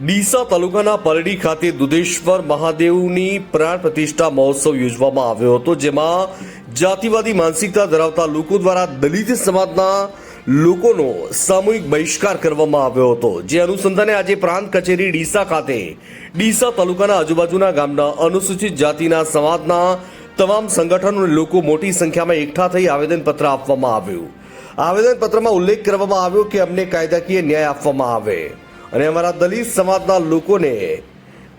ડીસા તાલુકાના પરડી ખાતે દુધેશ્વર મહાદેવની પ્રાણ પ્રતિષ્ઠા મહોત્સવ યોજવામાં આવ્યો હતો, જેમાં જાતિવાદી માનસિકતા ધરાવતા લોકો દ્વારા દલિત સમાજના લોકોનો સામૂહિક બહિષ્કાર કરવામાં આવ્યો હતો. જે અનુસંધાને આજે પ્રાંત કચેરી ડીસા ખાતે ડીસા તાલુકાના આજુબાજુના ગામના અનુસૂચિત જાતિના સમાજના તમામ સંગઠનો લોકો મોટી સંખ્યામાં એકઠા થઈ આવેદનપત્ર આપવામાં આવ્યું. આવેદનપત્રમાં ઉલ્લેખ કરવામાં આવ્યો કે અમને કાયદાકીય ન્યાય આપવામાં આવે. અને અમારા દલિત સમાજના લોકોને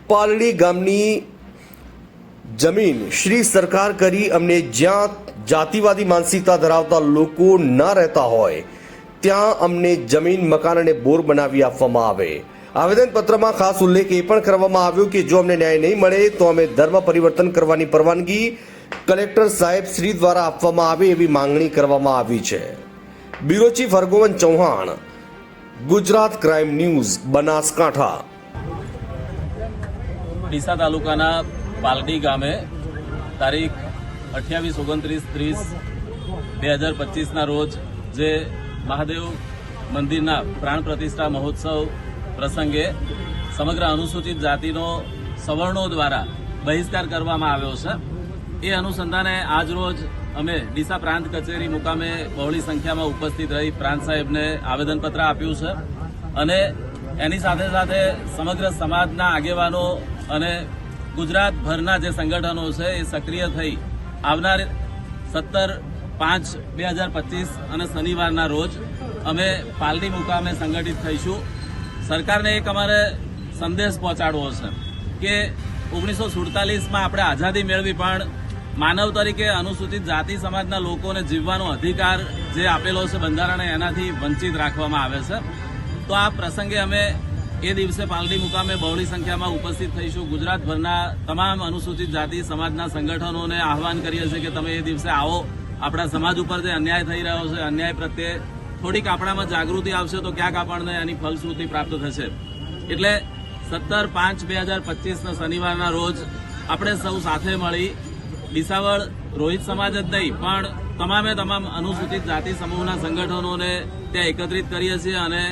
પાલડી ગામની જમીન શ્રી સરકાર કરી અમને જ્યાં જાતિવાદી માનસિકતા ધરાવતા લોકો ના રહેતા હોય, ત્યાં અમને જમીન, મકાન અને બોર બનાવી આપવામાં આવે. આવેદનપત્રમાં ખાસ ઉલ્લેખ એ પણ કરવામાં આવ્યો કે જો અમને ન્યાય નહીં મળે, તો અમે ધર્મ પરિવર્તન કરવાની પરવાનગી કલેક્ટર સાહેબ શ્રી દ્વારા આપવામાં આવે એવી માંગણી કરવામાં આવી છે. Bureau chief Hargovan Chauhan Gujarat crime news, Banaskantha. Deesa તાલુકાના પાલડી ગામે તારીખ અઠ્યાવીસ ઓગણત્રીસ ત્રીસ બે હજાર પચીસના રોજ જે મહાદેવ મંદિરના પ્રાણ પ્રતિષ્ઠા મહોત્સવ પ્રસંગે સમગ્ર અનુસૂચિત જાતિનો સવર્ણો દ્વારા બહિષ્કાર કરવામાં આવ્યો છે. એ અનુસંધાને આજ રોજ અમે ડીસા પ્રાંત કચેરી મુકામે બહોળી સંખ્યામાં ઉપસ્થિત રહી પ્રાંત સાહેબને આવેદનપત્ર આપ્યું છે. અને એની સાથે સાથે સમગ્ર સમાજના આગેવાનો અને ગુજરાતભરના જે સંગઠનો છે એ સક્રિય થઈ આવનાર સત્તર પાંચ બે હજાર પચીસ અને શનિવારના રોજ અમે પાલડી મુકામે સંગઠિત થઈશું. સરકારને એક અમારે સંદેશ પહોંચાડવો છે કે ઓગણીસો સુડતાલીસમાં આપણે આઝાદી મેળવી પણ માનવ તરીકે અનુસૂચિત જાતિ સમાજના લોકોને જીવવાનો અધિકાર જે આપેલો છે બંધારણે, એનાથી વંચિત રાખવામાં આવે છે. તો આ પ્રસંગે અમે એ દિવસે પાલડી મુકામે બહોળી સંખ્યામાં ઉપસ્થિત થઈશું. ગુજરાતભરના તમામ અનુસૂચિત જાતિ સમાજના સંગઠનોને આહવાન કરીએ છીએ કે તમે એ દિવસે આવો. આપણા સમાજ ઉપર જે અન્યાય થઈ રહ્યો છે, અન્યાય પ્રત્યે થોડીક આપણામાં જાગૃતિ આવશે તો ક્યાંક આપણને એની ફલશ્રુતિ પ્રાપ્ત થશે. એટલે સત્તર પાંચ બે હજાર પચીસના શનિવારના રોજ આપણે સૌ સાથે મળી ડીસાવળ રોહિત સમાજ જ નહીં, પણ તમામે તમામ અનુસૂચિત જાતિ સમૂહના સંગઠનોને ત્યાં એકત્રિત કરીએ છીએ અને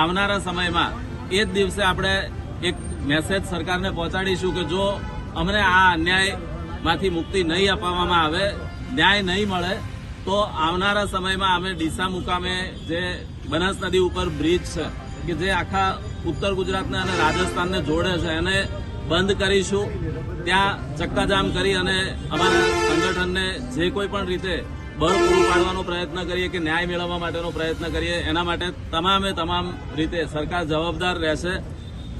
આવનારા સમયમાં એ જ દિવસે આપણે એક મેસેજ સરકારને પહોંચાડીશું કે જો અમને આ અન્યાયમાંથી મુક્તિ નહીં અપાવવામાં આવે, ન્યાય નહીં મળે, તો આવનારા સમયમાં અમે ડીસા મુકામે જે બનાસ નદી ઉપર બ્રિજ છે, કે જે આખા ઉત્તર ગુજરાતને અને રાજસ્થાનને જોડે છે, એને બંધ કરીશું. ત્યાં ચક્કાજામ કરી અને અમારા સંગઠનને જે કોઈ પણ રીતે બળ પૂરું પાડવાનો પ્રયત્ન કરીએ કે ન્યાય મેળવવા માટેનો પ્રયત્ન કરીએ, એના માટે તમામે તમામ રીતે સરકાર જવાબદાર રહેશે.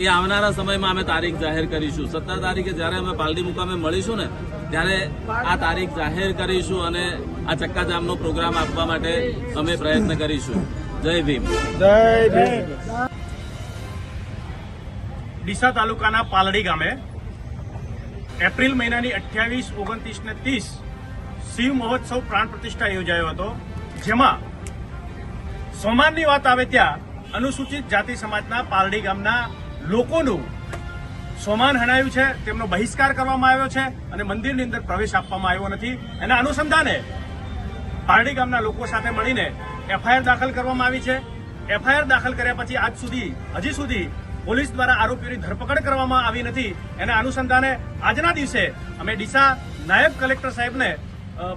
એ આવનારા સમયમાં અમે તારીખ જાહેર કરીશું. સત્તર તારીખે જ્યારે અમે પાલડી મુકામે મળીશું ને, ત્યારે આ તારીખ જાહેર કરીશું અને આ ચક્કાજામનો પ્રોગ્રામ આપવા માટે અમે પ્રયત્ન કરીશું. જય ભીમ. ડીસા તાલુકાના પાલડી ગામે એપ્રિલ મહિનાની અઠ્યાવીસ, ઓગણત્રીસ ને ત્રીસ શિવ મહોત્સવ પ્રાણ પ્રતિષ્ઠા યોજાયો હતો. જેમાં સોમાનની વાત આવે ત્યાં અનુસૂચિત જાતિ સમાજના પાલડી ગામના લોકોનું સોમાન હણાયું છે, તેમનો બહિષ્કાર કરવામાં આવ્યો છે અને મંદિરની અંદર પ્રવેશ આપવામાં આવ્યો નથી. એના અનુસંધાને પારડી ગામના લોકો સાથે મળીને એફઆઈઆર દાખલ કરવામાં આવી છે. એફઆઈઆર દાખલ કર્યા પછી આજ સુધી, હજી સુધી પોલીસ દ્વારા આરોપીઓની ધરપકડ કરવામાં આવી નથી. એના અનુસંધાને આજના દિવસે અમે ડીસા નાયબ કલેક્ટર સાહેબને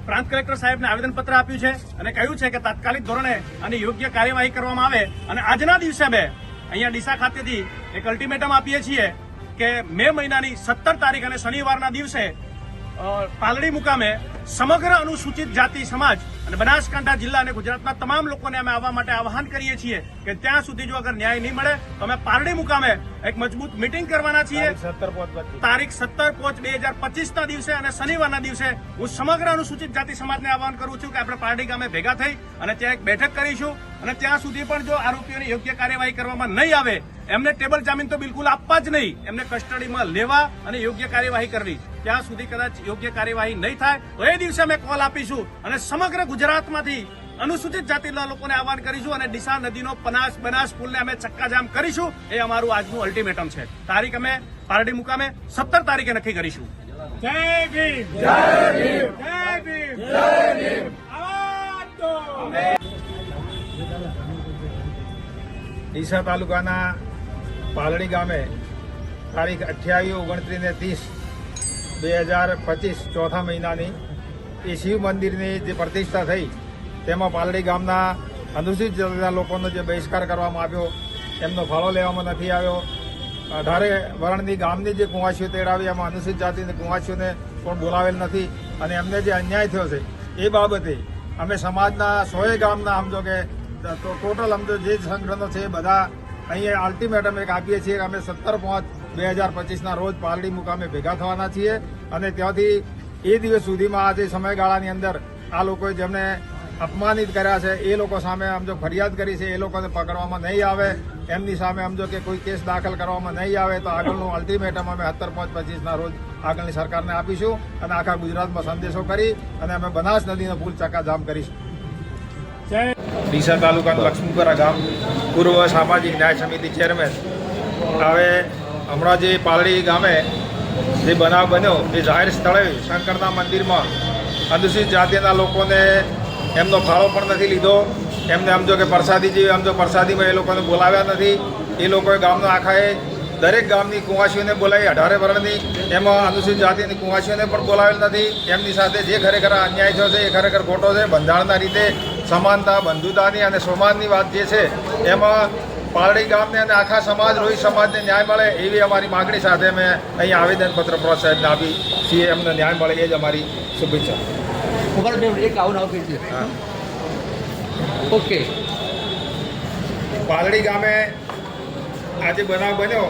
પ્રાંત કલેક્ટર સાહેબને આવેદનપત્ર આપ્યું છે અને કહ્યું છે કે તાત્કાલિક ધોરણે આની યોગ્ય કાર્યવાહી કરવામાં આવે. અને આજના દિવસે અમે અહીંયા ડીસા ખાતેથી એક અલ્ટિમેટમ આપીએ છીએ કે મે મહિનાની સત્તર તારીખ અને શનિવારના દિવસે પાલડી મુકામે સમગ્ર અનુસૂચિત જાતિ સમાજ અને બનાસકાંઠા જિલ્લા અને ગુજરાતના તમામ લોકોને અમે આવવા માટે આહવાન કરીએ છીએ કે ત્યાં સુધી જો અગર ન્યાય નહીં મળે તો અમે પારડી મુકામે એક મજબૂત મિટિંગ કરવાના છીએ. તારીખ સત્તર પાંચ બે હજાર પચીસ ના દિવસે અને શનિવારના દિવસે હું સમગ્ર અનુસૂચિત જાતિ સમાજને આહવાન કરું છું કે આપણે પારડી ગામે ભેગા થઈ અને ત્યાં એક બેઠક કરીશું અને ત્યાં સુધી પણ જો આરોપીઓની યોગ્ય કાર્યવાહી કરવામાં નહીં આવે એમને ટેબલ જામીન તો બિલકુલ આપવા જ નહીં. એમને કસ્ટડીમાં લેવા અને યોગ્ય કાર્યવાહી કરવી. ત્યાં સુધી કદાચ યોગ્ય કાર્યવાહી નહીં થાય તો એ દિવસે અમે કોલ આપીશું અને સમગ્ર ગુજરાતમાંથી અનુસૂચિત જાતિના લોકોને આહવાન કરીશું અને ડીસા નદીનો પનાસ બનાસ પુલને અમે ચક્કાજામ કરીશું. એ અમારું આજનું અલ્ટિમેટમ છે. તારીખ અમે પારડી મુકામે સત્તર તારીખે નક્કી કરીશું. જય ભીમ. જય ભીમ. જય ભીમ. જય ભીમ. ડીસા તાલુકાના પાલડી ગામે તારીખ અઠ્યાવીસ, ઓગણત્રીસ ને ત્રીસ બે હજાર પચીસ ચોથા મહિનાની એ શિવ મંદિરની જે પ્રતિષ્ઠા થઈ, તેમાં પાલડી ગામના અનુસૂચિત જાતિના લોકોનો જે બહિષ્કાર કરવામાં આવ્યો એમનો ફાળો લેવામાં નથી આવ્યો. અઢારે વરણની ગામની જે કુંવાસીઓ તેડાવી, એમાં અનુસૂચિત જાતિની કુંવાસીઓને પણ બોલાવેલ નથી અને એમને જે અન્યાય થયો છે, એ બાબતે અમે સમાજના સોએ ગામના સમજો કે ટોટલ સમજો જે સંગઠનો છે એ બધા અહીંયા અલ્ટિમેટમ એક આપીએ છીએ કે અમે સત્તર પાંચ બે હજાર પચીસના રોજ પાલડી મુકામે ભેગા થવાના છીએ અને ત્યાંથી એ દિવસ સુધીમાં આ જે સમયગાળાની અંદર આ લોકોએ જેમને અપમાનિત કર્યા છે, એ લોકો સામે સમજો ફરિયાદ કરી છે, એ લોકોને પકડવામાં નહીં આવે, એમની સામે અમજો કે કોઈ કેસ દાખલ કરવામાં નહીં આવે, તો આગળનું અલ્ટિમેટમ અમે સત્તર પાંચ પચીસના રોજ આગળની સરકારને આપીશું અને આખા ગુજરાતમાં સંદેશો કરી અને અમે બનાસ નદીનો પુલ ચક્કાજામ કરીશું. ડીસા તાલુકાનું લક્ષ્મીપુરા ગામ. પૂર્વ સામાજિક ન્યાય સમિતિ ચેરમેન. હવે હમણાં જે પાલડી ગામે જે બનાવ બન્યો, એ જાહેર સ્થળે શંકરના મંદિરમાં અનુસૂચિત જાતિના લોકોને એમનો ફાળો પણ નથી લીધો. એમને આમ જો કે પ્રસાદી જેવી આમ જો પ્રસાદીમાં એ લોકોને બોલાવ્યા નથી. એ લોકોએ ગામના આખાએ દરેક ગામની કુંવાસીઓને બોલાવી, અઢારે વર્ણની એમાં અનુસૂચિત જાતિની કુંવાસીઓને પણ બોલાવેલ નથી. એમની સાથે જે ખરેખર અન્યાય થયો છે, એ ખરેખર ખોટો છે. બંધારણના રીતે સમાનતા બંધુતાની અને સમાનની વાત જે છે એમાં પારડી ગામને અને આખા સમાજ રોહિત સમાજને ન્યાય મળે એવી અમારી માગણી સાથે અમે અહીં આવેદનપત્ર પ્રોત્સાહન આપી છીએ. એમને ન્યાય મળે એ જ અમારી શુભેચ્છા. એક આવું આવું કરી ઓકે. પાલડી ગામે આજે બનાવ બન્યો.